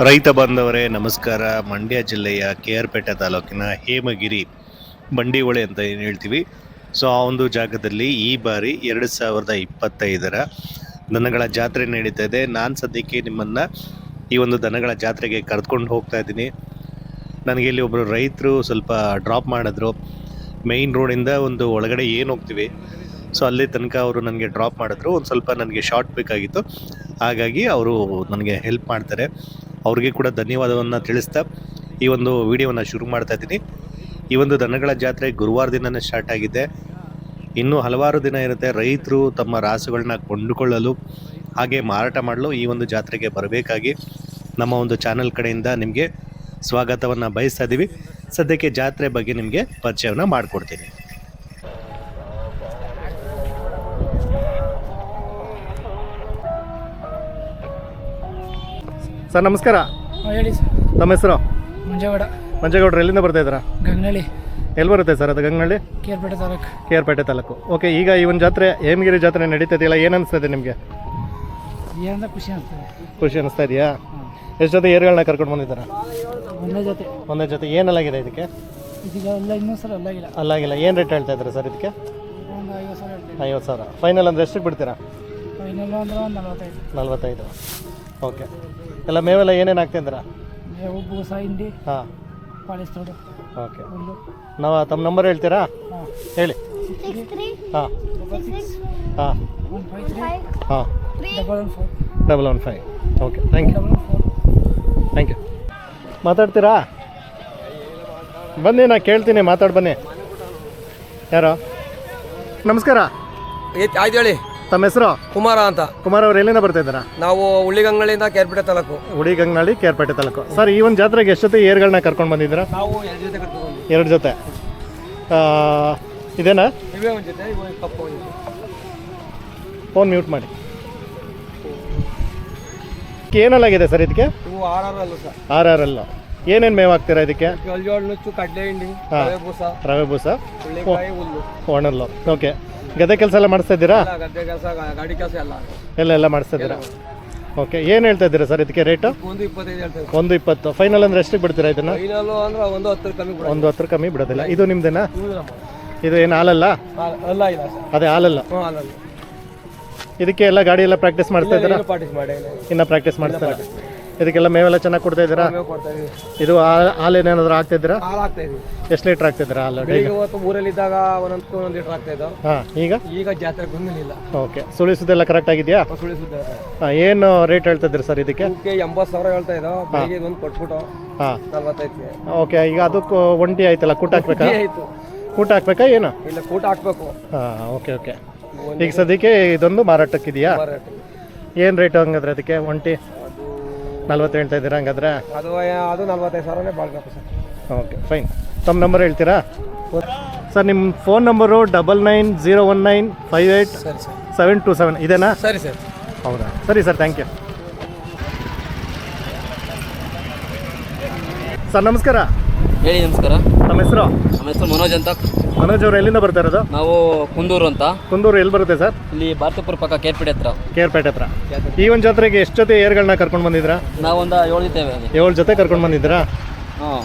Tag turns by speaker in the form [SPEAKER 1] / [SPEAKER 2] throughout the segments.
[SPEAKER 1] ರೈತ ಬಾಂಧವರೇ, ನಮಸ್ಕಾರ. ಮಂಡ್ಯ ಜಿಲ್ಲೆಯ ಕೆ ಆರ್ ಪೇಟೆ ತಾಲೂಕಿನ ಹೇಮಗಿರಿ ಬಂಡಿಹೊಳೆ ಅಂತ ಏನು ಹೇಳ್ತೀವಿ? ಸೊ ಆ ಒಂದು ಜಾಗದಲ್ಲಿ ಈ ಬಾರಿ ಎರಡು ಸಾವಿರದ ಇಪ್ಪತ್ತೈದರ ದನಗಳ ಜಾತ್ರೆ ನಡೀತಾ ಇದೆ. ನಾನು ಸದ್ಯಕ್ಕೆ ನಿಮ್ಮನ್ನು ಈ ಒಂದು ದನಗಳ ಜಾತ್ರೆಗೆ ಕರೆದುಕೊಂಡು ಹೋಗ್ತಾ ಇದ್ದೀನಿ. ನನಗೆ ಇಲ್ಲಿ ಒಬ್ಬರು ರೈತರು ಸ್ವಲ್ಪ ಡ್ರಾಪ್ ಮಾಡಿದ್ರು. ಮೇಯ್ನ್ ರೋಡಿಂದ ಒಂದು ಒಳಗಡೆ ಏನು ಹೋಗ್ತೀವಿ? ಸೊ ಅಲ್ಲಿ ತನಕ ಅವರು ನನಗೆ ಡ್ರಾಪ್ ಮಾಡಿದ್ರು. ಒಂದು ಸ್ವಲ್ಪ ನನಗೆ ಶಾರ್ಟ್ ಬೇಕಾಗಿತ್ತು. ಹಾಗಾಗಿ ಅವರು ನನಗೆ ಹೆಲ್ಪ್ ಮಾಡ್ತಾರೆ. ಅವ್ರಿಗೆ ಕೂಡ ಧನ್ಯವಾದವನ್ನು ತಿಳಿಸ್ತಾ ಈ ಒಂದು ವಿಡಿಯೋವನ್ನು ಶುರು ಮಾಡ್ತಾ ಇದ್ದೀನಿ. ಈ ಒಂದು ದನಗಳ ಜಾತ್ರೆ ಗುರುವಾರ ದಿನನೇ ಸ್ಟಾರ್ಟ್ ಆಗಿದೆ. ಇನ್ನೂ ಹಲವಾರು ದಿನ ಇರುತ್ತೆ ರೈತರು ತಮ್ಮ ರಾಸುಗಳನ್ನ ಕೊಂಡುಕೊಳ್ಳಲು, ಹಾಗೆ ಮಾರಾಟ ಮಾಡಲು ಈ ಒಂದು ಜಾತ್ರೆಗೆ ಬರಬೇಕಾಗಿ ನಮ್ಮ ಒಂದು ಚಾನಲ್ ಕಡೆಯಿಂದ ನಿಮಗೆ ಸ್ವಾಗತವನ್ನು ಬಯಸ್ತಾ ಇದ್ದೀವಿ. ಸದ್ಯಕ್ಕೆ ಜಾತ್ರೆ ಬಗ್ಗೆ ನಿಮಗೆ ಪರಿಚಯವನ್ನು ಮಾಡಿಕೊಡ್ತೀನಿ. ಸರ್ ನಮಸ್ಕಾರ.
[SPEAKER 2] ಹಾಂ ಹೇಳಿ ಸರ್.
[SPEAKER 1] ತಮ್ಮ ಹೆಸರು?
[SPEAKER 2] ಮಂಜೇಗೌಡ.
[SPEAKER 1] ಮಂಜೇಗೌಡರು ಎಲ್ಲಿಂದ ಬರ್ತಾ ಇದ್ದೀರಾ?
[SPEAKER 2] ಗಂಗನಳ್ಳಿ.
[SPEAKER 1] ಎಲ್ಲಿ ಬರುತ್ತೆ ಸರ್ ಅದು ಗಂಗನಹಳ್ಳಿ
[SPEAKER 2] ಕೇರ್ಪೇಟೆ ತಾಲೂಕು.
[SPEAKER 1] ಕೆ ಆರ್ ಪೇಟೆ ತಾಲೂಕು. ಓಕೆ ಈಗ ಈ ಒಂದು ಜಾತ್ರೆ ಹೇಮಗಿರಿ ಜಾತ್ರೆ ನಡೀತಿದೆಯಲ್ಲ ಏನು ಅನಿಸ್ತದೆ ನಿಮಗೆ?
[SPEAKER 2] ಏನಂದ ಖುಷಿ ಆಗ್ತದೆ
[SPEAKER 1] ಖುಷಿ ಅನಿಸ್ತಾ ಇದೆಯಾ? ಎಷ್ಟು ಜೊತೆ ಏರ್ಗಳನ್ನ ಕರ್ಕೊಂಡು ಬಂದಿದ್ದೀರಾ?
[SPEAKER 2] ಒಂದೇ ಜೊತೆ
[SPEAKER 1] ಒಂದೇ ಜೊತೆ ಏನಲ್ಲಾಗಿದೆ ಇದಕ್ಕೆ?
[SPEAKER 2] ಇದೀಗ ಎಲ್ಲ ಇನ್ನೂ ಸಲ ಅಲ್ಲಾಗಿಲ್ಲ.
[SPEAKER 1] ಅಲ್ಲಾಗಿಲ್ಲ. ಏನು ರೇಟ್ ಹೇಳ್ತಾ ಇದ್ದಾರೆ ಸರ್ ಇದಕ್ಕೆ?
[SPEAKER 2] ಒಂದು ಐವತ್ತು ಸಾವಿರ ಹೇಳ್ತೀವಿ
[SPEAKER 1] ಐವತ್ತು ಸಾವಿರ. ಫೈನಲ್ ಅಂದರೆ ಎಷ್ಟಕ್ಕೆ ಬಿಡ್ತೀರಾ?
[SPEAKER 2] ಫೈನಲ್ ಅಂದ್ರೆ ಒಂದು ನಲವತ್ತೈದು.
[SPEAKER 1] ನಲ್ವತ್ತೈದು. ಓಕೆ ಎಲ್ಲ ಮೇವೆಲ್ಲ ಏನೇನು ಹಾಕ್ತಿದ್ದೀರಾ
[SPEAKER 2] ಮೇವು ಬೂಸ ಹಿಂಡಿ
[SPEAKER 1] ಹಾಂ.
[SPEAKER 2] ಪಾಲಿಸ್ತೋಡು
[SPEAKER 1] ಓಕೆ
[SPEAKER 2] ಹುಲ್ಲು.
[SPEAKER 1] ನಾವು ತಮ್ಮ ನಂಬರ್ ಹೇಳ್ತೀರಾ?
[SPEAKER 2] ಹಾಂ.
[SPEAKER 1] ಹೇಳಿ. ಹಾಂ. ಹಾಂ.
[SPEAKER 2] ಒನ್ ಫೈವ್ ತ್ರೀ
[SPEAKER 1] ಹಾಂ.
[SPEAKER 2] Double one four
[SPEAKER 1] double one five okay thank you
[SPEAKER 2] double one four
[SPEAKER 1] thank you ಮಾತಾಡ್ತೀರಾ? ಬನ್ನಿ ನಾ ಕೇಳ್ತೀನಿ. ಮಾತಾಡಿ ಬನ್ನಿ. ಯಾರು? ನಮಸ್ಕಾರ.
[SPEAKER 3] ಆಯ್ತು ಹೇಳಿ.
[SPEAKER 1] ತಮ್ಮ ಹೆಸರು?
[SPEAKER 3] ಕುಮಾರ ಅಂತ.
[SPEAKER 1] ಕುಮಾರ್ ಅವ್ರು ಎಲ್ಲಿಂದ ಬರ್ತಾ ಇದ್ದಾರೆ?
[SPEAKER 3] ನಾವು ಹುಳಿಗಂಗಳಿಂದ ಕೇರ್ಪೇಟೆ ತಾಲೂಕು.
[SPEAKER 1] ಉಡಿಗಂಗ್ನಳ್ಳಿ ಕೇರ್ಪೇಟೆ ತಾಲೂಕು. ಸರ್ ಈ ಒಂದು ಜಾತ್ರೆಗೆ ಎಷ್ಟು ಜೊತೆ ಏರ್ಗಳನ್ನ ಕರ್ಕೊಂಡು ಬಂದಿದ್ದೀರಾ?
[SPEAKER 3] ನಾವು ಎರಡು ಜೊತೆ ಕರ್ಕೊಂಡು
[SPEAKER 1] ಎರಡು ಜೊತೆ. ಆ, ಇದೇನಾ?
[SPEAKER 3] ಇವೇ ಒಂದು ಜೊತೆ ಇವು ಕಪ್ಪು ಒಂದು ಜೊತೆ.
[SPEAKER 1] ಫೋನ್ ಮ್ಯೂಟ್ ಮಾಡಿ. ಏನಲ್ಲಾಗಿದೆ ಸರ್ ಇದಕ್ಕೆ?
[SPEAKER 3] ಇವು ಆರ್ ಆರ್ ಅಲ್ಲ ಸರ್.
[SPEAKER 1] ಆರ್ ಆರ್ ಏನೇನು ಮೇವು ಹಾಕ್ತೀರಾ ಇದಕ್ಕೆ
[SPEAKER 3] ಜೋಳ ನುಚ್ಚು ಕಡಲೆ ಹಿಂಡಿ
[SPEAKER 1] ಹಾ.
[SPEAKER 3] ರವೆ ಬೂಸ
[SPEAKER 1] ರವೆ ಬೂಸ?
[SPEAKER 3] ಹುಳ್ಳಿಕಾಯಿ ಹುಲ್ಲು.
[SPEAKER 1] ಒಣಲ್ಲು ಓಕೆ ಗದ್ದೆ ಕೆಲಸ ಎಲ್ಲ ಮಾಡಿಸ್ತಾ ಇದ್ದೀರಾ?
[SPEAKER 3] ಎಲ್ಲ ಗದ್ದೆ ಕೆಲಸ ಗಾಡಿ ಕೆಲಸ ಎಲ್ಲ.
[SPEAKER 1] ಎಲ್ಲ ಎಲ್ಲ ಮಾಡಿಸ್ತಾ ಇದ್ದೀರಾ? ಓಕೆ ಏನು ಹೇಳ್ತಾ ಇದ್ದೀರಾ ಸರ್ ಇದಕ್ಕೆ ರೇಟು?
[SPEAKER 3] ಒಂದು ಇಪ್ಪತ್ತೈದು
[SPEAKER 1] ಒಂದು ಇಪ್ಪತ್ತು. ಫೈನಲ್ ಅಂದ್ರೆ ಎಷ್ಟಕ್ಕೆ ಬಿಡ್ತೀರಾ ಇದನ್ನ?
[SPEAKER 3] ಅಂದ್ರೆ ಒಂದು ಹತ್ತರ ಕಮ್ಮಿ
[SPEAKER 1] ಒಂದು ಕಮ್ಮಿ ಬಿಡೋದಿಲ್ಲ. ಇದು ನಿಮ್ದೇನಾ? ಇದು ಏನು ಹಾಲಲ್ಲ?
[SPEAKER 3] ಅಲ್ಲ ಇಲ್ಲ ಸರ್.
[SPEAKER 1] ಅದೇ ಹಾಲಲ್ಲ?
[SPEAKER 3] ಹ್ಞೂ ಅಲ್ಲ
[SPEAKER 1] ಇದಕ್ಕೆ ಎಲ್ಲ ಗಾಡಿ ಎಲ್ಲ ಪ್ರಾಕ್ಟೀಸ್ ಮಾಡ್ತಾ ಇದ್ದೀರಾ?
[SPEAKER 3] ಇನ್ನ ಪಾರ್ಟಿಸ್ ಮಾಡಿ
[SPEAKER 1] ಇನ್ನು ಪ್ರಾಕ್ಟೀಸ್ ಮಾಡ್ತಾರೆ ಇದಕ್ಕೆಲ್ಲ ಮೇವೆಲ್ಲ ಚೆನ್ನಾಗಿ ಕೊಡ್ತಾ ಇದ್ದೀರಾ?
[SPEAKER 3] ಮೇವು ಕೊಡ್ತಾ ಇದೀವಿ.
[SPEAKER 1] ಇದು ಹಾಲ್- ಹಾಲು ಏನಾದ್ರೂ ಹಾಕ್ತಾ ಇದ್ದೀರಾ?
[SPEAKER 3] ಹಾಲು ಹಾಕ್ತಾ ಇದೀವಿ.
[SPEAKER 1] ಎಷ್ಟು ಲೀಟ್ರ್ ಹಾಕ್ತಿದ್ದೀರಾ ಹಾಲು? ಊರಲ್ಲಿ
[SPEAKER 3] ಇದ್ದಾಗ ಹೊತ್ತು ಊರಲ್ಲಿದ್ದಾಗ ಒಂದೊಂದು ಒಂದೊಂದು ಲೀಟರ್ ಆಗ್ತಾ ಇದ್ದವು
[SPEAKER 1] ಹಾಂ ಈಗ?
[SPEAKER 3] ಈಗ ಜಾತ್ರೆ ಬಂದಿಲ್ಲ
[SPEAKER 1] ಓಕೆ ಸುಳಿಸೋದೆಲ್ಲ ಕರೆಕ್ಟ್ ಆಗಿದೆಯಾ?
[SPEAKER 3] ಸುಳಿ
[SPEAKER 1] ಸುದ್ದಿ ಏನು ರೇಟ್ ಹೇಳ್ತಾ ಇದ್ದೀರಿ ಸರ್ ಇದಕ್ಕೆ?
[SPEAKER 3] ಇವಕ್ಕೆ ಎಂಬತ್ತು ಸಾವಿರ ಹೇಳ್ತಾ ಇದ್ದೋ. ಬೆಳಿಗ್ಗೆ ಒಂದು ಕೊಟ್ಬಿಟ್ಟು
[SPEAKER 1] ಹಾಂ.
[SPEAKER 3] ನಲ್ವತ್ತೈದು
[SPEAKER 1] ಓಕೆ ಈಗ ಅದಕ್ಕೂ ಒಂಟಿ ಆಯ್ತಲ್ಲ ಕೂಟ ಹಾಕ್ಬೇಕಾ?
[SPEAKER 3] ಆಯ್ತು.
[SPEAKER 1] ಕೂಟ ಹಾಕ್ಬೇಕಾ ಏನು?
[SPEAKER 3] ಇಲ್ಲ ಕೂಟ ಹಾಕ್ಬೇಕು.
[SPEAKER 1] ಹಾಂ ಓಕೆ ಓಕೆ. ಈಗ ಸದ್ಯಕ್ಕೆ ಇದೊಂದು ಮಾರಾಟಕ್ಕಿದೆಯಾ?
[SPEAKER 3] ರೇಟ್
[SPEAKER 1] ಏನು ರೇಟ್ ಹಂಗಾದ್ರೆ ಅದಕ್ಕೆ ಒಂಟಿ? ನಲ್ವತ್ತು ಹೇಳ್ತಾ ಇದ್ದೀರಾ ಹಂಗಾದ್ರೆ?
[SPEAKER 3] ಅದು ಅದು ನಲ್ವತ್ತೈದು ಸಾವಿರನೇ ಬಾಳ್ಬೇಕು ಸರ್.
[SPEAKER 1] Okay fine. ತಮ್ಮ ನಂಬರ್ ಹೇಳ್ತೀರಾ? ಸರ್ ನಿಮ್ಮ phone number double nine zero one nine five eight seven two seven. ಇದೇನಾ?
[SPEAKER 3] ಸರಿ ಸರ್.
[SPEAKER 1] ಹೌದಾ? ಸರಿ ಸರ್ ಥ್ಯಾಂಕ್ ಯು ಸರ್ ನಮಸ್ಕಾರ.
[SPEAKER 4] ಹೇಳಿ ನಮಸ್ಕಾರ.
[SPEAKER 1] ನಮ್ಮ ಹೆಸರು?
[SPEAKER 4] ನಮ್ಮ ಹೆಸರು ಮನೋಜ್ ಅಂತ.
[SPEAKER 1] ಮನೋಜ್ ಅವರು ಎಲ್ಲಿಂದ ಬರ್ತಾ ಇರೋದು?
[SPEAKER 4] ನಾವು ಕುಂದೂರು ಅಂತ.
[SPEAKER 1] ಕುಂದೂರು ಎಲ್ಲಿ ಬರುತ್ತೆ ಸರ್?
[SPEAKER 4] ಇಲ್ಲಿ ಭಾರತಪುರ ಪಕ್ಕ ಕೇರ್ಪೇಟೆ ಹತ್ರ.
[SPEAKER 1] ಕೇರ್ಪೇಟೆ ಹತ್ರ. ಈ ಒಂದು ಜಾತ್ರೆಗೆ ಎಷ್ಟು ಜೊತೆ ಏರ್ಗಳನ್ನ ಕರ್ಕೊಂಡು ಬಂದಿದ್ರಾ
[SPEAKER 4] ನಾವೊಂದು ಏಳು ಇದ್ದೇವೆ.
[SPEAKER 1] ಏಳು ಜೊತೆ ಕರ್ಕೊಂಡು ಬಂದಿದ್ದೀರಾ?
[SPEAKER 4] ಹಾಂ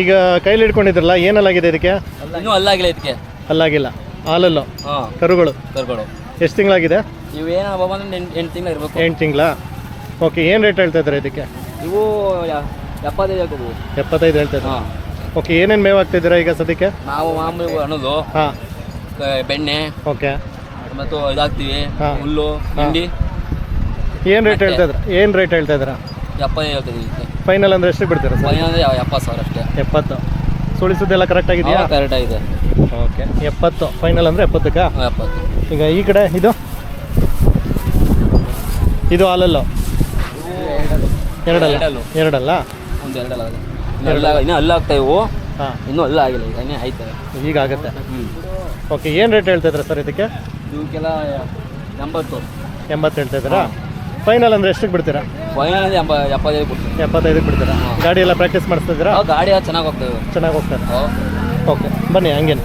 [SPEAKER 1] ಈಗ ಕೈಲಿ ಹಿಡ್ಕೊಂಡಿದ್ರಲ್ಲ ಏನಲ್ಲಾಗಿದೆ ಇದಕ್ಕೆ?
[SPEAKER 4] ಇನ್ನೂ ಅಲ್ಲಾಗಿಲ್ಲ ಇದಕ್ಕೆ.
[SPEAKER 1] ಅಲ್ಲಾಗಿಲ್ಲ ಹಾಲಲ್ಲು?
[SPEAKER 4] ಹಾಂ
[SPEAKER 1] ಕರುಗಳು?
[SPEAKER 4] ಕರುಗಳು.
[SPEAKER 1] ಎಷ್ಟು ತಿಂಗಳಾಗಿದೆ?
[SPEAKER 4] ಇವು ಏನು ಎಂಟು ಎಂಟು ತಿಂಗಳು ಇರಬೇಕು
[SPEAKER 1] ಎಂಟು ತಿಂಗಳಾ? ಓಕೆ ಏನು ರೇಟ್ ಹೇಳ್ತಾ ಇದ್ದಾರೆ ಇದಕ್ಕೆ?
[SPEAKER 4] ಇವು ಎಪ್ಪತ್ತೈದು ಆಗ್ತದೆ
[SPEAKER 1] ಎಪ್ಪತ್ತೈದು ಹೇಳ್ತಾ
[SPEAKER 4] ಹಾಂ.
[SPEAKER 1] ಓಕೆ ಏನೇನು ಮೇವು ಹಾಕ್ತಿದ್ದೀರಾ ಈಗ ಸದ್ಯಕ್ಕೆ?
[SPEAKER 4] ನಾವು ಮಾಮೂಲಿ ಹಣದು
[SPEAKER 1] ಹಾಂ.
[SPEAKER 4] ಬೆಣ್ಣೆ
[SPEAKER 1] ಓಕೆ
[SPEAKER 4] ಮತ್ತು ಇದಾಗ್ತೀವಿ
[SPEAKER 1] ಹಾ.
[SPEAKER 4] ಹುಲ್ಲು ಹಿಂಡಿ
[SPEAKER 1] ಏನು ರೇಟ್ ಹೇಳ್ತಾ ಇದ್ದೀರಾ? ಏನು ರೇಟ್ ಹೇಳ್ತಾ ಇದ್ದೀರಾ?
[SPEAKER 4] ಎಪ್ಪತ್ತೈದು ಆಗ್ತದೆ ಇದಕ್ಕೆ
[SPEAKER 1] ಫೈನಲ್ ಅಂದ್ರೆ ಎಷ್ಟು ಬಿಡ್ತೀರಾ ಸರ್?
[SPEAKER 4] ಫೈನ್ ಅಂದರೆ ಎಪ್ಪತ್ತು ಸಾವಿರ ಅಷ್ಟೇ.
[SPEAKER 1] ಎಪ್ಪತ್ತು. ಸುಳಿಸೋದೆಲ್ಲ ಕರೆಕ್ಟ್ ಆಗಿದೆಯಾ?
[SPEAKER 4] ಕರೆಕ್ಟ್ ಆಗಿದೆ.
[SPEAKER 1] ಓಕೆ ಎಪ್ಪತ್ತು. ಫೈನಲ್ ಅಂದರೆ ಎಪ್ಪತ್ತಕ್ಕ?
[SPEAKER 4] ಹಾಂ, ಎಪ್ಪತ್ತು.
[SPEAKER 1] ಈಗ ಈ ಕಡೆ ಇದು? ಇದು ಹಾಲಲ್ಲು? ಎರಡಲ್ಲ.
[SPEAKER 4] ಎರಡಲ್ಲು.
[SPEAKER 1] ಎರಡಲ್ಲ
[SPEAKER 4] ಒಂದು ಎರಡಲ್ಲ ಅದು. ಇನ್ನು ಅಲ್ಲ ಇನ್ನೂ ಅಲ್ಲಾಗ್ತಾ ಇವು.
[SPEAKER 1] ಹಾಂ.
[SPEAKER 4] ಇನ್ನೂ ಅಲ್ಲ ಆಗಿಲ್ಲ ಈಗ ಇನ್ನೇ ಆಯ್ತವೆ
[SPEAKER 1] ಈಗ ಆಗುತ್ತೆ.
[SPEAKER 4] ಹ್ಞೂ
[SPEAKER 1] ಓಕೆ ಏನು ರೇಟ್ ಹೇಳ್ತಾ ಇದ್ದೀರಾ ಸರ್ ಇದಕ್ಕೆ?
[SPEAKER 4] ಇವಕ್ಕೆಲ್ಲ ಎಂಬತ್ತು.
[SPEAKER 1] ಎಂಬತ್ತು ಹೇಳ್ತಾ ಇದ್ದೀರಾ? ಫೈನಲ್ ಅಂದರೆ ಎಷ್ಟಕ್ಕೆ ಬಿಡ್ತೀರಾ?
[SPEAKER 4] ಫೈನಲ್ ಅಂದ್ರೆ ಎಂಬ ಎಪ್ಪತ್ತೈದು ಕೊಡ್ತೀವಿ
[SPEAKER 1] ಎಪ್ಪತ್ತೈದಕ್ಕೆ ಬಿಡ್ತೀರಾ? ಗಾಡಿ ಎಲ್ಲ ಪ್ರಾಕ್ಟೀಸ್ ಮಾಡಿಸ್ತಿದ್ದೀರಾ
[SPEAKER 4] ನಾವು ಗಾಡಿ ಚೆನ್ನಾಗಿ ಹೋಗ್ತೇವೆ
[SPEAKER 1] ಚೆನ್ನಾಗಿ ಹೋಗ್ತಾರೆ ಓಕೆ ಬನ್ನಿ ಹಂಗೇನು.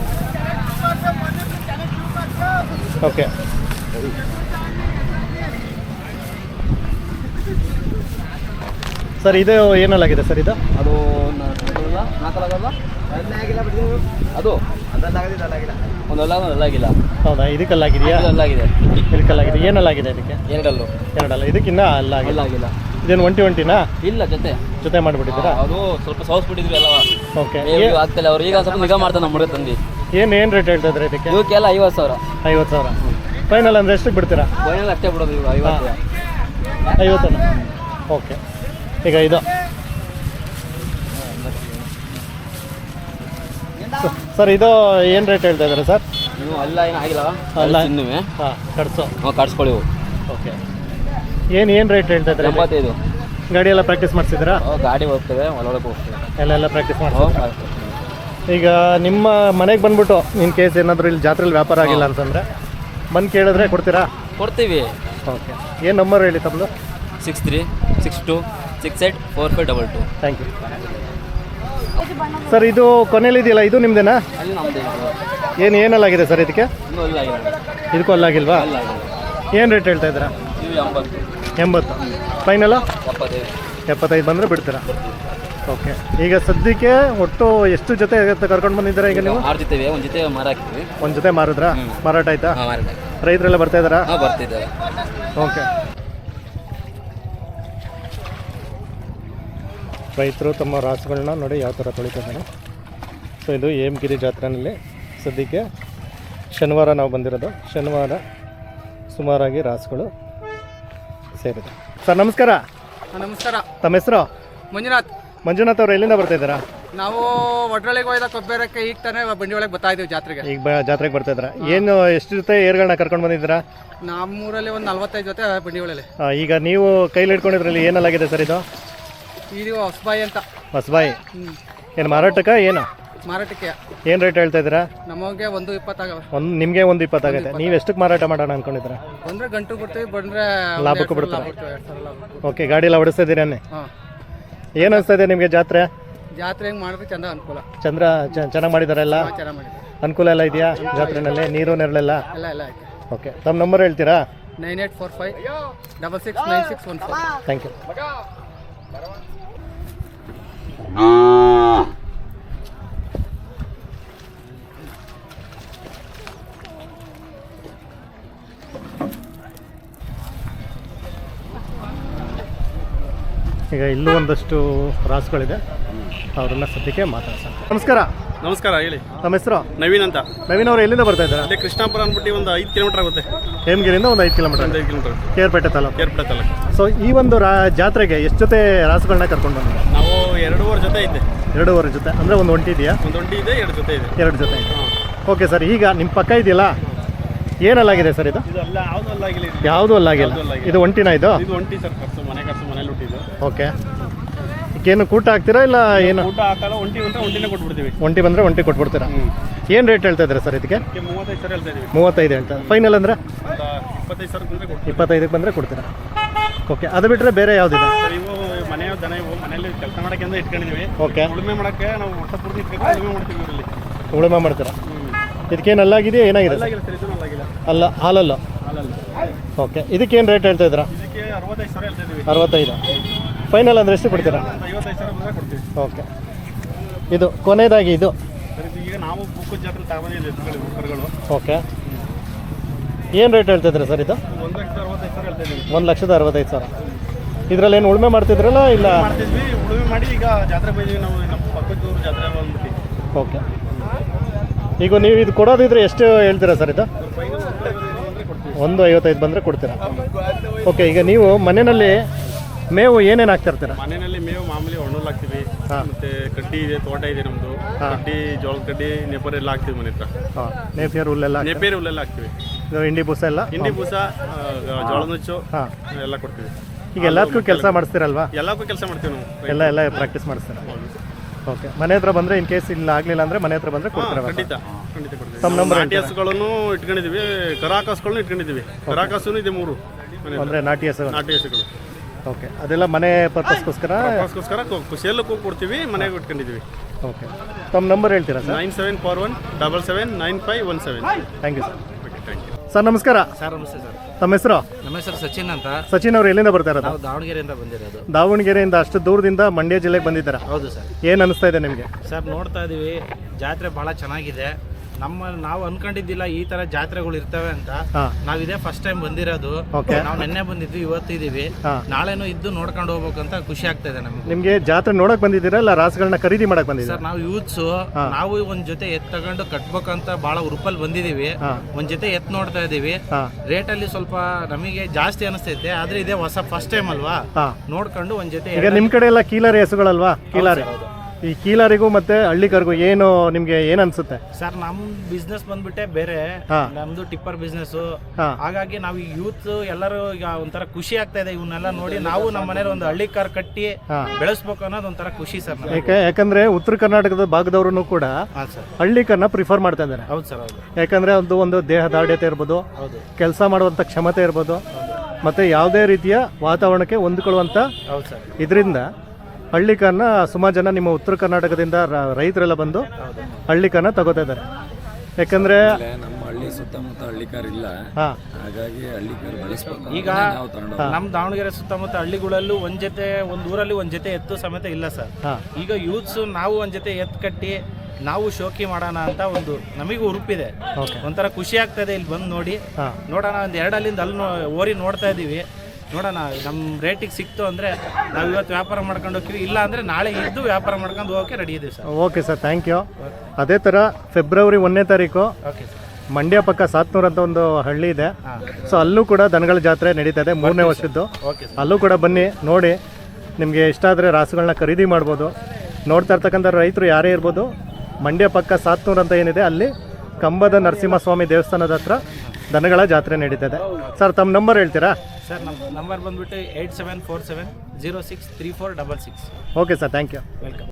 [SPEAKER 1] ಓಕೆ ಸರ್ ಇದು ಏನಲ್ಲಾಗಿದೆ ಸರ್ ಇದು?
[SPEAKER 4] ಅದು ನಾಲ್ಕಲಾಗಲ್ಲ ಅದು ಒಂದಲ್ಲ ಒಂದಲ್ಲಾಗಿಲ್ಲ
[SPEAKER 1] ಹೌದಾ? ಇದಕ್ಕಲ್ಲಾಗಿದೆಯಾ?
[SPEAKER 4] ಅಲ್ಲಾಗಿದೆ
[SPEAKER 1] ಇದಕ್ಕಲ್ಲಾಗಿದೆ. ಏನಲ್ಲಾಗಿದೆ ಇದಕ್ಕೆ?
[SPEAKER 4] ಎರಡಲ್ಲೂ.
[SPEAKER 1] ಎರಡಲ್ಲ. ಇದಕ್ಕಿನ್ನ ಅಲ್ಲಾಗಿಲ್ಲ.
[SPEAKER 4] ಅಲ್ಲಾಗಿಲ್ಲ.
[SPEAKER 1] ಇದೇನು ಒಂಟಿ ಒಂಟಿನಾ?
[SPEAKER 4] ಇಲ್ಲ ಜೊತೆ.
[SPEAKER 1] ಜೊತೆ ಮಾಡಿಬಿಟ್ಟಿದ್ದೀರಾ?
[SPEAKER 4] ಅದು ಸ್ವಲ್ಪ ಸೋಸ್ಬಿಟ್ಟಿದ್ವಿ ಅಲ್ಲವಾ
[SPEAKER 1] ಓಕೆ.
[SPEAKER 4] ಆಗ್ತಿಲ್ಲ. ಅವ್ರು ಈಗ ಸ್ವಲ್ಪ ನಿಗಾ ಮಾಡ್ತಾರೆ ನಮ್ಮ ಹುಡುಗ ತಂದು
[SPEAKER 1] ಏನು ಏನು ರೇಟ್ ಹೇಳ್ತಾ ಇದ್ರೆ ಇದಕ್ಕೆ?
[SPEAKER 4] ಇವಕ್ಕೆಲ್ಲ ಐವತ್ತು ಸಾವಿರ.
[SPEAKER 1] ಐವತ್ತು ಸಾವಿರ. ಫೈನಲ್ ಅಂದರೆ ಎಷ್ಟಕ್ಕೆ ಬಿಡ್ತೀರಾ?
[SPEAKER 4] ಫೈನಲ್ ಅಷ್ಟೇ ಬಿಡೋದು ಇವಾಗ ಐವತ್ತು.
[SPEAKER 1] ಐವತ್ತಲ್ಲ? ಓಕೆ. ಈಗ ಇದು. ಸರ್ ಇದು ಏನು ರೇಟ್ ಹೇಳ್ತಾ ಇದ್ದಾರೆ ಸರ್?
[SPEAKER 4] ನೀವು ಅಲ್ಲ ಏನು ಆಗಿಲ್ಲ.
[SPEAKER 1] ಅಲ್ಲ.
[SPEAKER 4] ಇನ್ನೂ
[SPEAKER 1] ಹಾಂ ಖರ್ಚು
[SPEAKER 4] ನಾವು ಕಟ್ಸ್ಕೊಳ್ಳಿ
[SPEAKER 1] ಓಕೆ. ಏನು ಏನು ರೇಟ್ ಹೇಳ್ತಾ ಇದ್ದಾರೆ
[SPEAKER 4] ಎಂಬತ್ತೈದು.
[SPEAKER 1] ಗಾಡಿ ಎಲ್ಲ ಪ್ರಾಕ್ಟೀಸ್ ಮಾಡಿಸಿದ್ರಾ
[SPEAKER 4] ಗಾಡಿ ಹೋಗ್ತದೆ ಒಳಗಡೆ ಹೋಗ್ತದೆ.
[SPEAKER 1] ಎಲ್ಲ ಎಲ್ಲ ಪ್ರಾಕ್ಟೀಸ್ ಮಾಡಿಸೋ ಈಗ ನಿಮ್ಮ ಮನೆಗೆ ಬಂದ್ಬಿಟ್ಟು ಇನ್ ಕೇಸ್ ಏನಾದರೂ ಇಲ್ಲಿ ಜಾತ್ರೆಲಿ ವ್ಯಾಪಾರ ಆಗಿಲ್ಲ ಅಂತಂದರೆ ಬಂದು ಕೇಳಿದ್ರೆ ಕೊಡ್ತೀರಾ?
[SPEAKER 4] ಕೊಡ್ತೀವಿ.
[SPEAKER 1] ಓಕೆ. ಏನು ನಂಬರ್ ಹೇಳಿ ತಮ್ಮದು
[SPEAKER 4] six three six two six eight four five double two
[SPEAKER 1] thank you sir ಇದು ಕೊನೆಯಲ್ಲಿದೆಯಲ್ಲ ಇದು ನಿಮ್ಮದೇನಾ
[SPEAKER 4] ಅಲ್ಲಿ ನಮ್ಮದು
[SPEAKER 1] ಏನು ಏನಲ್ಲಾಗಿದೆ ಸರ್ ಇದಕ್ಕೆ?
[SPEAKER 4] ಇನ್ನೂ ಅಲ್ಲ
[SPEAKER 1] ಇದಕ್ಕೂ ಅಲ್ಲಾಗಿಲ್ವಾ
[SPEAKER 4] ಅಲ್ಲ
[SPEAKER 1] ಏನು ರೇಟ್ ಹೇಳ್ತಾ ಇದ್ದೀರಾ?
[SPEAKER 4] ಇವು ಎಂಬತ್ತು.
[SPEAKER 1] ಎಂಬತ್ತು. ಫೈನಲ್ಲ
[SPEAKER 4] ಎಪ್ಪತ್ತೈದು.
[SPEAKER 1] ಎಪ್ಪತ್ತೈದು ಬಂದರೆ ಬಿಡ್ತೀರಾ? ಓಕೆ ಈಗ ಸದ್ಯಕ್ಕೆ ಒಟ್ಟು ಎಷ್ಟು ಜೊತೆ ಕರ್ಕೊಂಡು ಬಂದಿದ್ದೀರಾ ಈಗ ನೀವು?
[SPEAKER 4] ಆರು ಜೊತೆ ಒಂದು ಜೊತೆ ಮರ ಹಾಕ್ತೀವಿ
[SPEAKER 1] ಒಂದು ಜೊತೆ ಮಾರಿದ್ರಾ? ಮಾರಾಟ ಆಯ್ತಾ?
[SPEAKER 4] ಹಾಂ ಮಾರಾಟ
[SPEAKER 1] ರೈತರೆಲ್ಲ ಬರ್ತಾ ಇದ್ದಾರಾ?
[SPEAKER 4] ಹಾಂ ಬರ್ತಿದ್ದಾರೆ.
[SPEAKER 1] ಓಕೆ ರೈತರು ತಮ್ಮ ರಾಸುಗಳನ್ನ ನೋಡಿ ಯಾವ ಥರ ತೊಳಿತಿದ್ದಾರೆ. ಸೊ ಇದು ಹೇಮಗಿರಿ ಜಾತ್ರೆಯಲ್ಲಿ ಸದ್ಯಕ್ಕೆ ಶನಿವಾರ ನಾವು ಬಂದಿರೋದು. ಶನಿವಾರ ಸುಮಾರಾಗಿ ರಾಸುಗಳು ಸೇರಿದೆ. ಸರ್ ನಮಸ್ಕಾರ.
[SPEAKER 3] ನಮಸ್ಕಾರ.
[SPEAKER 1] ತಮ್ಮ ಹೆಸರು?
[SPEAKER 3] ಮಂಜುನಾಥ್.
[SPEAKER 1] ಮಂಜುನಾಥ್ ಅವ್ರು ಎಲ್ಲಿಂದ ಬರ್ತಾ ಇದ್ದಾರಾ?
[SPEAKER 3] ನಾವು ಒಡ್ರಳಿಗೆ ಹೋಯ್ದ ಕೊಬ್ಬರಕ್ಕೆ ಈಗ ತಾನೇ ಬಂಡಿ ಒಳಗೆ ಬರ್ತಾ ಇದೀವಿ ಜಾತ್ರೆಗೆ.
[SPEAKER 1] ಈಗ ಬ ಜಾತ್ರೆಗೆ ಬರ್ತಾ ಇದ್ದೀರಾ? ಏನು ಎಷ್ಟು ಜೊತೆ ಏರ್ಗಳನ್ನ ಕರ್ಕೊಂಡು ಬಂದಿದ್ದೀರಾ?
[SPEAKER 3] ನಮ್ಮೂರಲ್ಲಿ ಒಂದು ನಲ್ವತ್ತೈದು ಜೊತೆ ಬಂಡಿ ಒಳಗೆ
[SPEAKER 1] ಆ, ಈಗ ನೀವು ಕೈಲಿ ಹಿಡ್ಕೊಂಡಿದ್ರಲ್ಲಿ ಏನಲ್ಲಾಗಿದೆ ಸರ್ ಇದು?
[SPEAKER 3] ಇದು ಹೊಸಬಾಯಿ ಅಂತ.
[SPEAKER 1] ಹೊಸಬಾಯಿ? ಏನು ಮಾರಾಟಕ್ಕೆ ಏನು?
[SPEAKER 3] ಮಾರಾಟಕ್ಕೆ.
[SPEAKER 1] ಏನು ರೇಟ್ ಹೇಳ್ತಾ ಇದ್ದೀರಾ?
[SPEAKER 3] ನಮಗೆ ಒಂದು ಇಪ್ಪತ್ತಾಗವೆ.
[SPEAKER 1] ಒಂದು ನಿಮಗೆ ಒಂದು ಇಪ್ಪತ್ತಾಗತ್ತೆ ನೀವು ಎಷ್ಟಕ್ಕೆ ಮಾರಾಟ ಮಾಡೋಣ ಅನ್ಕೊಂಡಿದ್ದೀರಾ?
[SPEAKER 3] ಬಂದ್ರೆ ಗಂಟು ಕೊಡ್ತೀವಿ ಬಂದ್ರೆ
[SPEAKER 1] ಲಾಭಕ್ಕೂ ಬಿಡ್ತಾರೆ
[SPEAKER 3] ಎರಡು ಲಾಭ
[SPEAKER 1] ಓಕೆ ಗಾಡಿ ಎಲ್ಲ ಓಡಿಸ್ತಾ ಇದ್ದೀರಾ
[SPEAKER 3] ಹಾಂ.
[SPEAKER 1] ಏನು ಅನಿಸ್ತಾ ಇದೆ ನಿಮಗೆ ಜಾತ್ರೆ?
[SPEAKER 3] ಜಾತ್ರೆ ಹೆಂಗೆ ಮಾಡಿದ್ರೆ ಚಂದ ಅನುಕೂಲ.
[SPEAKER 1] ಚಂದ್ರ ಚೆನ್ನಾಗಿ ಮಾಡಿದ್ದಾರೆ
[SPEAKER 3] ಎಲ್ಲ? ಚೆನ್ನಾಗಿ
[SPEAKER 1] ಅನುಕೂಲ ಎಲ್ಲ ಇದೆಯಾ ಜಾತ್ರೆನಲ್ಲಿ? ನೀರು ನೆರಳೆಲ್ಲ?
[SPEAKER 3] ಎಲ್ಲ ಎಲ್ಲ ಆಯ್ತು.
[SPEAKER 1] ಓಕೆ ತಮ್ಮ ನಂಬರ್ ಹೇಳ್ತೀರಾ?
[SPEAKER 3] Nine eight four five double six nine six one four.
[SPEAKER 1] Thank you ಈಗ ಇಲ್ಲೂ ಒಂದಷ್ಟು ರಾಸುಗಳಿದೆ. ಅವರೆಲ್ಲ ಸದ್ಯಕ್ಕೆ ಮಾತಾಡ್ಸೋಣ. ನಮಸ್ಕಾರ.
[SPEAKER 5] ನಮಸ್ಕಾರ ಹೇಳಿ.
[SPEAKER 1] ತಮ್ಮ ಹೆಸರು?
[SPEAKER 5] ನವೀನ್ ಅಂತ.
[SPEAKER 1] ನವೀನ್ ಅವರು ಎಲ್ಲಿಂದ ಬರ್ತಾ ಇದ್ದಾರೆ?
[SPEAKER 5] ಇಲ್ಲೇ ಕೃಷ್ಣಾಪುರ ಅಂದ್ಬಿಟ್ಟು ಒಂದು ಐದು ಕಿಲೋಮೀಟರ್ ಆಗುತ್ತೆ.
[SPEAKER 1] ಹೇಮಗಿರಿಂದ ಒಂದು ಐದು ಕಿಲೋಮೀಟರ್
[SPEAKER 5] ಒಂದು ಐದು ಕಿಲೋಮೀಟರ್
[SPEAKER 1] ಕೇರ್ಪೇಟೆ ತಾಲೂಕು.
[SPEAKER 5] ಕೇರ್ಪೇಟೆ ತಾಲೂಕು.
[SPEAKER 1] ಸೊ ಈ ಒಂದು ರಾ ಜಾತ್ರೆಗೆ ಎಷ್ಟು ಜೊತೆ ರಾಸುಗಳನ್ನ ಕರ್ಕೊಂಡು ಬಂದ್ರೆ?
[SPEAKER 5] ನಾವು ಎರಡೂವರೆ ಜೊತೆ ಇದೆ
[SPEAKER 1] ಎರಡೂವರೆ ಜೊತೆ. ಅಂದರೆ ಒಂದು ಒಂಟಿ ಇದೆಯಾ?
[SPEAKER 5] ಒಂದು ಒಂಟಿ ಇದೆ ಎರಡು ಜೊತೆ ಇದೆ.
[SPEAKER 1] ಎರಡು ಜೊತೆ ಇದೆ. ಓಕೆ ಸರ್ ಈಗ ನಿಮ್ಮ ಪಕ್ಕ ಇದೆಯಲ್ಲ? ಏನಲ್ಲಾಗಿದೆ ಸರ್ ಇದು
[SPEAKER 5] ಇದು? ಅಲ್ಲ ಯಾವುದು ಅಲ್ಲ
[SPEAKER 1] ಅಲ್ಲಾಗಿಲ್ಲ. ಇದು ಒಂಟಿನ ಇದು?
[SPEAKER 5] ಇದು ಒಂಟಿ ಸರ್ ಹುಟ್ಟಿದ್ದು.
[SPEAKER 1] ಓಕೆ. ಏನು ಕೂಟ ಹಾಕ್ತೀರಾ ಇಲ್ಲ ಏನು?
[SPEAKER 5] ಊಟ ಹಾಕಲ್ಲ ಒಂಟಿ ಬಂದ್ರೆ ಒಂಟಿನೇ ಕೊಟ್ಬಿಡ್ತೀವಿ.
[SPEAKER 1] ಒಂಟಿ ಬಂದರೆ ಒಂಟಿ ಕೊಟ್ಬಿಡ್ತೀರಾ? ಏನು ರೇಟ್ ಹೇಳ್ತಾ ಇದ್ದೀರಾ ಸರ್ ಇದಕ್ಕೆ?
[SPEAKER 5] ಇದಕ್ಕೆ ಮೂವತ್ತೈದು ಸಾವಿರ ಹೇಳ್ತಾ ಇದೀವಿ.
[SPEAKER 1] ಮೂವತ್ತೈದು ಹೇಳ್ತಾ ಫೈನಲ್ ಅಂದ್ರೆ?
[SPEAKER 5] ಒಂದು ಇಪ್ಪತ್ತೈದು ಸಾವಿರ ಬಂದರೆ ಕೊಡ್ತೀವಿ.
[SPEAKER 1] ಇಪ್ಪತ್ತೈದಕ್ಕೆ ಬಂದರೆ ಕೊಡ್ತೀರಾ? ಓಕೆ ಅದು ಬಿಟ್ಟರೆ ಬೇರೆ ಯಾವುದಿದೆ?
[SPEAKER 5] ಸರ್ ಇವು ಮನೆಯ ದನ ಇವು ಕೆಲಸ ಮಾಡೋಕ್ಕೆ ಅಂತ ಇಟ್ಕೊಂಡಿದ್ದೀವಿ
[SPEAKER 1] ಓಕೆ.
[SPEAKER 5] ಉಳುಮೆ ಮಾಡೋಕ್ಕೆ ನಾವು ವರ್ಷ ಪೂರ್ತಿ ಇಟ್ಕೊಂಡು ಉಳುಮೆ ಮಾಡ್ತೀವಿ ಇವರಲ್ಲಿ
[SPEAKER 1] ಉಳುಮೆ ಮಾಡ್ತೀರಾ? ಇದಕ್ಕೇನು ಅಲ್ಲಾಗಿದೆಯಾ ಏನಾಗಿದೆ ಸರ್?
[SPEAKER 5] ಅಲ್ಲಾಗಿಲ್ಲ ಸರ್ ಇದು ಅಲ್ಲಾಗಿಲ್ಲ.
[SPEAKER 1] ಅಲ್ಲ ಹಾಲಲ್ಲ.
[SPEAKER 5] ಹಾಲಲ್ಲ.
[SPEAKER 1] ಓಕೆ ಇದಕ್ಕೇನು ರೇಟ್ ಹೇಳ್ತಾ ಇದ್ದೀರಾ?
[SPEAKER 5] ಅರವತ್ತೈದು
[SPEAKER 1] ಫೈನಲ್ ಅಂದರೆ ಎಷ್ಟು
[SPEAKER 5] ಕೊಡ್ತೀರಾ?
[SPEAKER 1] ಓಕೆ ಇದು ಕೊನೆಯದಾಗಿ ಇದು.
[SPEAKER 5] ಈಗ ನಾವು ಬುಕ್ಕು ಜಾತ್ರೆ ತಗೊಂಡಿದ್ದೀವಿ ಎತ್ತುಗಳು ಕರುಗಳು
[SPEAKER 1] ಓಕೆ ಏನು ರೇಟ್ ಹೇಳ್ತಿದ್ರಿ ಸರ್ ಇದು?
[SPEAKER 5] ಒಂದು ಲಕ್ಷದ ಅರವತ್ತೈದು ಸಾವಿರ ಇದ್ರಲ್ಲಿ
[SPEAKER 1] ಒಂದು ಲಕ್ಷದ ಅರವತ್ತೈದು ಸಾವಿರ. ಇದರಲ್ಲಿ ಏನು ಉಳುಮೆ ಮಾಡ್ತಿದ್ರಲ್ಲ ಇಲ್ಲ?
[SPEAKER 5] ಮಾಡ್ತಿದ್ವಿ. ಉಳುಮೆ ಮಾಡಿ ಈಗ ಜಾತ್ರೆ ಬಂದಿದ್ವಿ ನಾವು ನಮ್ಮ ಪಕ್ಕದಊರು ಜಾತ್ರೆ ಬಂದ್ಬಿಟ್ಟು
[SPEAKER 1] ಓಕೆ ಈಗ ನೀವು ಇದು ಕೊಡೋದಿದ್ರೆ ಎಷ್ಟು ಹೇಳ್ತೀರಾ ಸರ್ ಇದು? ಒಂದು ಐವತ್ತೈದು ಬಂದರೆ ಕೊಡ್ತೀರಾ? ಓಕೆ ಈಗ ನೀವು ಮನೆಯಲ್ಲಿ ಮೇವು ಏನೇನು ಹಾಕ್ತಾ ಇರ್ತೀರಾ?
[SPEAKER 5] ಮನೆಯಲ್ಲಿ ಮೇವು ಮಾಮೂಲಿ ಒಣಲ್ ಹಾಕ್ತೀವಿ
[SPEAKER 1] ಹಾ.
[SPEAKER 5] ಮತ್ತೆ ಕಡ್ಡಿ ಇದೆ ತೋಟ ಇದೆ ನಮ್ಮದು
[SPEAKER 1] ಹಾ.
[SPEAKER 5] ಕಡ್ಡಿ ಜೋಳ ಕಡ್ಡಿ ನೆಪರ್ ಎಲ್ಲ ಹಾಕ್ತೀವಿ ಮನೆ ಹತ್ರ.
[SPEAKER 1] ಹಾಂ ನೇಪಿಯರ್ ಹುಲ್ಲೆಲ್ಲ?
[SPEAKER 5] ನೆಪೇರು ಹುಲ್ಲೆಲ್ಲ ಹಾಕ್ತೀವಿ.
[SPEAKER 1] ಇದು ಇಂಡಿ ಬೂಸ ಎಲ್ಲ?
[SPEAKER 5] ಹಿಂಡಿ ಬೂಸ ಜೋಳ ನುಚ್ಚು
[SPEAKER 1] ಹಾಂ.
[SPEAKER 5] ಎಲ್ಲ ಕೊಡ್ತೀವಿ.
[SPEAKER 1] ಈಗ ಎಲ್ಲದಕ್ಕೂ ಕೆಲಸ ಮಾಡಿಸ್ತೀರಲ್ವಾ?
[SPEAKER 5] ಎಲ್ಲಕ್ಕೂ ಕೆಲಸ ಮಾಡ್ತೀವಿ ನಾವು.
[SPEAKER 1] ಎಲ್ಲ ಎಲ್ಲ ಪ್ರಾಕ್ಟೀಸ್ ಮಾಡಿಸ್ತೀರಾ? ಓಕೆ ಮನೆ ಹತ್ರ ಬಂದರೆ ಇನ್ ಕೇಸ್ ಇಲ್ಲ ಆಗಲಿಲ್ಲ ಅಂದರೆ ಮನೆ ಹತ್ರ ಬಂದರೆ ಕೊಡ್ತೀರಾ
[SPEAKER 5] ಖಂಡಿತ.
[SPEAKER 1] ತಮ್ಮ ನಂಬರ್
[SPEAKER 5] ನಾಟಿ ಹಸುಗಳನ್ನು ಇಟ್ಕೊಂಡಿದ್ದೀವಿ ಕರಾಕಸ್ಗಳನ್ನು ಇಟ್ಕೊಂಡಿದ್ದೀವಿ. ಕರಾಕಾಸು ಇದೆ ಮೂರು.
[SPEAKER 1] ಅಂದರೆ ನಾಟಿ ಹೆಸರು
[SPEAKER 5] ನಾಟಿ ಹಸುಗಳು
[SPEAKER 1] ಓಕೆ ಅದೆಲ್ಲ ಮನೆ ಪರ್ಪಸ್ಗೋಸ್ಕರ?
[SPEAKER 5] ಅದಕ್ಕೋಸ್ಕರ ಸೇಲಕ್ಕೂ ಕೊಡ್ತೀವಿ ಮನೆಗೆ ಇಟ್ಕೊಂಡಿದ್ದೀವಿ.
[SPEAKER 1] ಓಕೆ ತಮ್ಮ ನಂಬರ್ ಹೇಳ್ತೀರಾ sir?
[SPEAKER 5] Nine seven four one double seven nine five one seven.
[SPEAKER 1] Thank you sir
[SPEAKER 5] thank you
[SPEAKER 1] sir ನಮಸ್ಕಾರ.
[SPEAKER 3] ಸರ್ ನಮಸ್ತೆ ಸರ್.
[SPEAKER 1] ತಮ್ಮ ಹೆಸರು?
[SPEAKER 3] ನಮ್ಮ ಹೆಸರು ಸಚಿನ್ ಅಂತ.
[SPEAKER 1] ಸಚಿನ್ ಅವರು ಎಲ್ಲಿಂದ ಬರ್ತಾ ಇರೋದು?
[SPEAKER 3] ನಾವು ದಾವಣಗೆರೆಯಿಂದ ಬಂದಿರೋದು.
[SPEAKER 1] ದಾವಣಗೆರೆಯಿಂದ ಅಷ್ಟು ದೂರದಿಂದ ಮಂಡ್ಯ ಜಿಲ್ಲೆಗೆ ಬಂದಿದ್ದೀರಾ?
[SPEAKER 3] ಹೌದು ಸರ್.
[SPEAKER 1] ಏನು ಅನಿಸ್ತಾ ಇದೆ ನಿಮಗೆ?
[SPEAKER 3] ಸರ್ ನೋಡ್ತಾ ಇದ್ದೀವಿ ಜಾತ್ರೆ ಬಹಳ ಚೆನ್ನಾಗಿದೆ. ನಮ್ಮ ನಾವು ಅನ್ಕೊಂಡಿದ್ದಿಲ್ಲ ಈ ತರ ಜಾತ್ರೆಗಳು ಇರ್ತವೆ ಅಂತ. ನಾವ್ ಇದೇ ಫಸ್ಟ್ ಟೈಮ್ ಬಂದಿರೋದು. ನಾವು ನಿನ್ನೆ ಬಂದಿದ್ವಿ ಇವತ್ತು ಇದೀವಿ. ನಾಳೆನೂ ಇದ್ದು ನೋಡ್ಕೊಂಡು ಹೋಗ್ಬೇಕಂತ ಅಂತ ಖುಷಿ ಆಗ್ತಾ ಇದೆ ನಮ್ಗೆ.
[SPEAKER 1] ನಿಮ್ಗೆ ಜಾತ್ರೆ ನೋಡಕ್ ಬಂದಿದ್ದೀರಾ ಇಲ್ಲ ರಾಸುಗಳನ್ನ ಖರೀದಿ ಮಾಡಕ್ ಬಂದಿದ್ದೀರಾ?
[SPEAKER 3] ಸರ್ ನಾವು ಯೂತ್ಸ್ ನಾವು ಒಂದ್ ಜೊತೆ ಎತ್ ತಗೊಂಡು ಕಟ್ಬೇಕಂತ ಬಹಳ ಉರುಪಲ್ಲಿ ಬಂದಿದೀವಿ. ಒಂದ್ ಜೊತೆ ಎತ್ ನೋಡ್ತಾ ಇದೀವಿ.
[SPEAKER 1] ರೇಟ್
[SPEAKER 3] ಅಲ್ಲಿ ಸ್ವಲ್ಪ ನಮಗೆ ಜಾಸ್ತಿ ಅನಿಸ್ತೈತೆ ಆದ್ರೆ ಇದೇ ಹೊಸ ಫಸ್ಟ್ ಟೈಮ್ ಅಲ್ವಾ?
[SPEAKER 1] ಹಾಂ.
[SPEAKER 3] ನೋಡ್ಕೊಂಡು ಒಂದ್ ಜೊತೆ
[SPEAKER 1] ಈಗ ನಿಮ್ಮ ಕಡೆ ಎಲ್ಲ ಕೀಲಾರಿ ಹೆಸರುಗಳಲ್ವಾ? ಕೀಲಾರಿ. ಈ ಕೀಲರಿಗೂ ಮತ್ತೆ ಹಳ್ಳಿಕರ್ಗೂ ಏನು ನಿಮಗೆ ಏನ್ ಅನ್ಸುತ್ತೆ?
[SPEAKER 3] ಸರ್ ನಮ್ ಬಿಸ್ನೆಸ್ ಬಂದ್ಬಿಟ್ಟೆ ಬೇರೆ.
[SPEAKER 1] ಹಾ.
[SPEAKER 3] ನಮ್ದು ಟಿಪ್ಪರ್ ಬಿಸ್ನೆಸ್
[SPEAKER 1] ಹಾಂ.
[SPEAKER 3] ಹಾಗಾಗಿ ನಾವು ಈ ಯೂತ್ ಎಲ್ಲರೂ ಈಗ ಒಂಥರ ಖುಷಿ ಆಗ್ತಾ ಇದೆ ಇವನ್ನೆಲ್ಲ ನೋಡಿ ನಾವು ನಮ್ಮ ಮನೇಲಿ ಒಂದು ಹಳ್ಳಿ ಕಾರ್ ಕಟ್ಟಿ
[SPEAKER 1] ಹಾಂ.
[SPEAKER 3] ಬೆಳೆಸ್ಬೇಕು ಅನ್ನೋದು ಒಂಥರ ಖುಷಿ ಸರ್ ನಮ್ಗೆ.
[SPEAKER 1] ಯಾಕೆ ಯಾಕಂದ್ರೆ ಉತ್ತರ ಕರ್ನಾಟಕದ ಭಾಗದವ್ರು ಕೂಡ
[SPEAKER 3] ಹಳ್ಳಿ ಸರ್.
[SPEAKER 1] ಹಳ್ಳಿಕರ್ನ ಪ್ರಿಫರ್ ಮಾಡ್ತಾ ಇದ್ದಾರೆ.
[SPEAKER 3] ಹೌದು ಸರ್ ಹೌದು.
[SPEAKER 1] ಯಾಕಂದ್ರೆ ಒಂದು ಒಂದು ದೇಹ ದಾಢ್ಯತೆ ಇರ್ಬೋದು
[SPEAKER 3] ಹೌದು.
[SPEAKER 1] ಕೆಲಸ ಮಾಡುವಂಥ ಕ್ಷಮತೆ ಇರ್ಬೋದು ಮತ್ತೆ ಯಾವುದೇ ರೀತಿಯ ವಾತಾವರಣಕ್ಕೆ ಹೊಂದ್ಕೊಳ್ಳುವಂಥ
[SPEAKER 3] ಹೌದು ಸರ್.
[SPEAKER 1] ಇದರಿಂದ ಹಳ್ಳಿಕಾರನ್ನ ಸುಮಾರು ಜನ ನಿಮ್ಮ ಉತ್ತರ ಕರ್ನಾಟಕದಿಂದ ರೈತರೆಲ್ಲ ಬಂದು
[SPEAKER 3] ಹಳ್ಳಿ
[SPEAKER 1] ಹಳ್ಳಿಕಾರನ್ನ ತಗೋತಾ ಇದ್ದಾರೆ. ಯಾಕಂದ್ರೆ
[SPEAKER 6] ನಮ್ಮ ಹಳ್ಳಿ ಸುತ್ತಮುತ್ತ ಹಳ್ಳಿಕಾರ್ ಇಲ್ಲ
[SPEAKER 1] ಹಾಂ.
[SPEAKER 6] ಹಾಗಾಗಿ ಹಳ್ಳಿಕಾರ ಬೆಳೆಸ್ಬೇಕು.
[SPEAKER 3] ಈಗ ನಮ್ಮ ದಾವಣಗೆರೆ ಸುತ್ತಮುತ್ತ ಹಳ್ಳಿಗಳಲ್ಲೂ ಒಂದ್ ಜೊತೆ ಒಂದ್ ಊರಲ್ಲಿ ಒಂದ್ ಜೊತೆ ಎತ್ತು ಸಮೇತ ಇಲ್ಲ ಸರ್.
[SPEAKER 1] ಹಾಂ.
[SPEAKER 3] ಈಗ ಯೂತ್ಸ್ ನಾವು ಒಂದ್ ಜೊತೆ ಎತ್ತು ಕಟ್ಟಿ ನಾವು ಶೋಕಿ ಮಾಡೋಣ ಅಂತ ಒಂದು ನಮಗೂ ಉರುಪಿದೆ
[SPEAKER 1] ಓಕೆ.
[SPEAKER 3] ಒಂಥರ ಖುಷಿ ಆಗ್ತದೆ ಇಲ್ಲಿ ಬಂದು ನೋಡಿ.
[SPEAKER 1] ಹಾಂ.
[SPEAKER 3] ನೋಡೋಣ ಒಂದು ಎರಡಲ್ಲಿಂದ ಅಲ್ಲಿ ನೋ ಓರಿ ನೋಡ್ತಾ ಇದ್ದೀವಿ ನೋಡೋಣ ನಮ್ಮ ರೇಟಿಗೆ ಸಿಕ್ತು ಅಂದರೆ ನಾವು ಇವತ್ತು ವ್ಯಾಪಾರ ಮಾಡ್ಕೊಂಡು ಹೋಗ್ತೀವಿ. ಇಲ್ಲ ಅಂದರೆ ನಾಳೆ ಇದ್ದು ವ್ಯಾಪಾರ ಮಾಡ್ಕೊಂಡು ಹೋಗೋಕೆ ರೆಡಿ ಇದೆ sir.
[SPEAKER 1] Okay sir thank you ಅದೇ ಥರ ಫೆಬ್ರವರಿ ಒಂದನೇ ತಾರೀಕು
[SPEAKER 3] ಓಕೆ ಸರ್
[SPEAKER 1] ಮಂಡ್ಯ ಪಕ್ಕ ಸಾತ್ನೂರ್ ಅಂತ ಒಂದು ಹಳ್ಳಿ ಇದೆ. ಸೊ ಅಲ್ಲೂ ಕೂಡ ದನಗಳ ಜಾತ್ರೆ ನಡೀತಾ ಇದೆ ಮೂರನೇ ವರ್ಷದ್ದು. ಅಲ್ಲೂ ಕೂಡ ಬನ್ನಿ ನೋಡಿ. ನಿಮಗೆ ಇಷ್ಟ ಆದರೆ ರಾಸುಗಳನ್ನ ಖರೀದಿ ಮಾಡ್ಬೋದು. ನೋಡ್ತಾ ಇರ್ತಕ್ಕಂಥ ರೈತರು ಯಾರೇ ಇರ್ಬೋದು ಮಂಡ್ಯ ಪಕ್ಕ ಸಾತ್ನೂರ್ ಅಂತ ಏನಿದೆ ಅಲ್ಲಿ ಕಂಬದ ನರಸಿಂಹಸ್ವಾಮಿ ದೇವಸ್ಥಾನದ ಹತ್ರ ದನಗಳ ಜಾತ್ರೆ ನಡೀತದೆ. ಸರ್ ತಮ್ಮ ನಂಬರ್ ಹೇಳ್ತೀರಾ?
[SPEAKER 3] ಸರ್ ನಮ್ಮ ನಂಬರ್ ಬಂದ್ಬಿಟ್ಟು eight seven four seven zero six three four double six
[SPEAKER 1] okay sir thank you
[SPEAKER 3] welcome